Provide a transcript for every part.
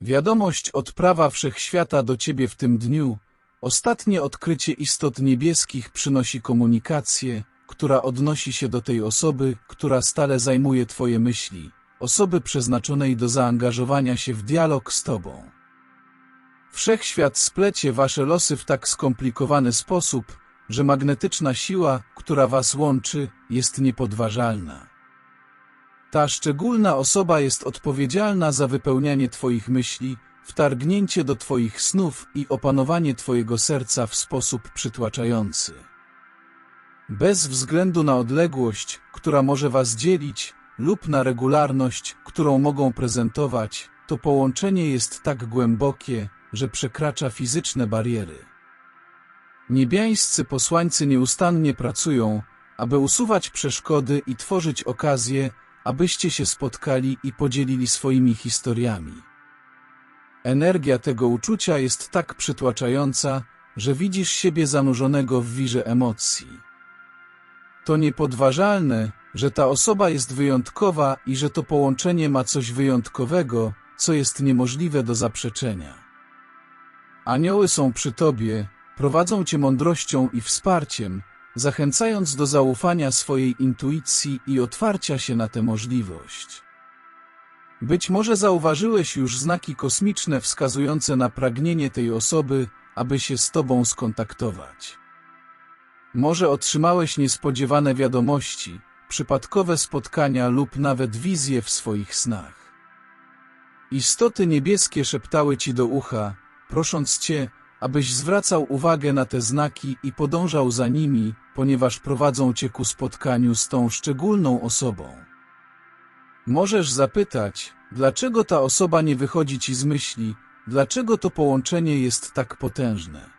Wiadomość od prawa wszechświata do ciebie w tym dniu. Ostatnie odkrycie istot niebieskich przynosi komunikację, która odnosi się do tej osoby, która stale zajmuje twoje myśli, osoby przeznaczonej do zaangażowania się w dialog z tobą. Wszechświat splecie wasze losy w tak skomplikowany sposób, że magnetyczna siła, która was łączy, jest niepodważalna. Ta szczególna osoba jest odpowiedzialna za wypełnianie Twoich myśli, wtargnięcie do Twoich snów i opanowanie Twojego serca w sposób przytłaczający. Bez względu na odległość, która może Was dzielić, lub na regularność, którą mogą prezentować, to połączenie jest tak głębokie, że przekracza fizyczne bariery. Niebiańscy posłańcy nieustannie pracują, aby usuwać przeszkody i tworzyć okazje, abyście się spotkali i podzielili swoimi historiami. Energia tego uczucia jest tak przytłaczająca, że widzisz siebie zanurzonego w wirze emocji. To niepodważalne, że ta osoba jest wyjątkowa i że to połączenie ma coś wyjątkowego, co jest niemożliwe do zaprzeczenia. Anioły są przy tobie, prowadzą cię mądrością i wsparciem, zachęcając do zaufania swojej intuicji i otwarcia się na tę możliwość. Być może zauważyłeś już znaki kosmiczne wskazujące na pragnienie tej osoby, aby się z Tobą skontaktować. Może otrzymałeś niespodziewane wiadomości, przypadkowe spotkania lub nawet wizje w swoich snach. Istoty niebieskie szeptały Ci do ucha, prosząc Cię, abyś zwracał uwagę na te znaki i podążał za nimi, ponieważ prowadzą cię ku spotkaniu z tą szczególną osobą. Możesz zapytać, dlaczego ta osoba nie wychodzi ci z myśli, dlaczego to połączenie jest tak potężne.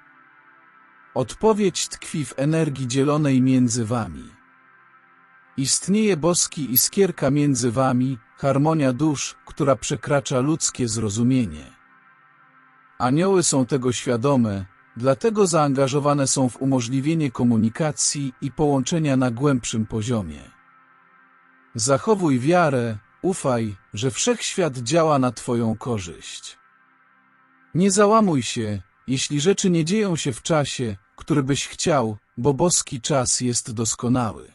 Odpowiedź tkwi w energii dzielonej między wami. Istnieje boski iskierka między wami, harmonia dusz, która przekracza ludzkie zrozumienie. Anioły są tego świadome, dlatego zaangażowane są w umożliwienie komunikacji i połączenia na głębszym poziomie. Zachowuj wiarę, ufaj, że wszechświat działa na Twoją korzyść. Nie załamuj się, jeśli rzeczy nie dzieją się w czasie, który byś chciał, bo boski czas jest doskonały.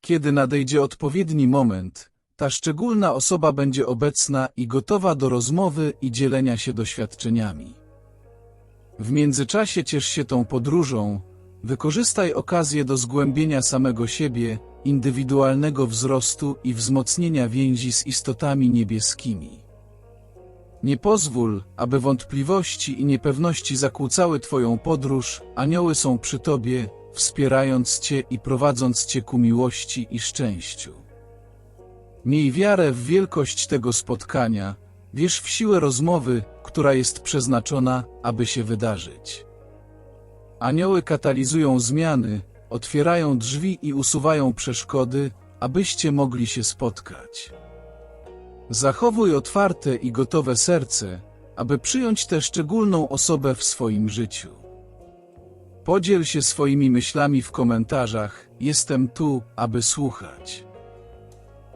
Kiedy nadejdzie odpowiedni moment, ta szczególna osoba będzie obecna i gotowa do rozmowy i dzielenia się doświadczeniami. W międzyczasie ciesz się tą podróżą, wykorzystaj okazję do zgłębienia samego siebie, indywidualnego wzrostu i wzmocnienia więzi z istotami niebieskimi. Nie pozwól, aby wątpliwości i niepewności zakłócały Twoją podróż, anioły są przy Tobie, wspierając Cię i prowadząc Cię ku miłości i szczęściu. Miej wiarę w wielkość tego spotkania, wierz w siłę rozmowy, która jest przeznaczona, aby się wydarzyć. Anioły katalizują zmiany, otwierają drzwi i usuwają przeszkody, abyście mogli się spotkać. Zachowuj otwarte i gotowe serce, aby przyjąć tę szczególną osobę w swoim życiu. Podziel się swoimi myślami w komentarzach, jestem tu, aby słuchać.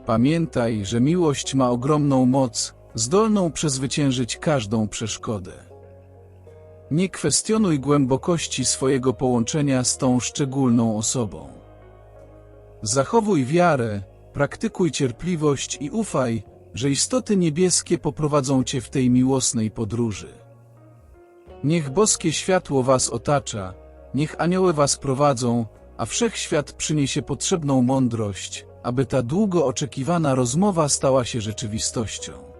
Pamiętaj, że miłość ma ogromną moc, zdolną przezwyciężyć każdą przeszkodę. Nie kwestionuj głębokości swojego połączenia z tą szczególną osobą. Zachowuj wiarę, praktykuj cierpliwość i ufaj, że istoty niebieskie poprowadzą Cię w tej miłosnej podróży. Niech boskie światło Was otacza, niech anioły Was prowadzą, a wszechświat przyniesie potrzebną mądrość, aby ta długo oczekiwana rozmowa stała się rzeczywistością.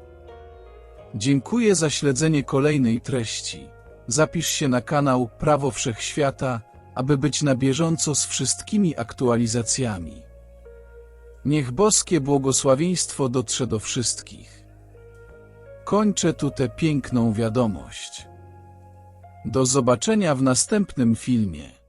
Dziękuję za śledzenie kolejnej treści. Zapisz się na kanał Prawo Wszechświata, aby być na bieżąco z wszystkimi aktualizacjami. Niech boskie błogosławieństwo dotrze do wszystkich. Kończę tu tę piękną wiadomość. Do zobaczenia w następnym filmie.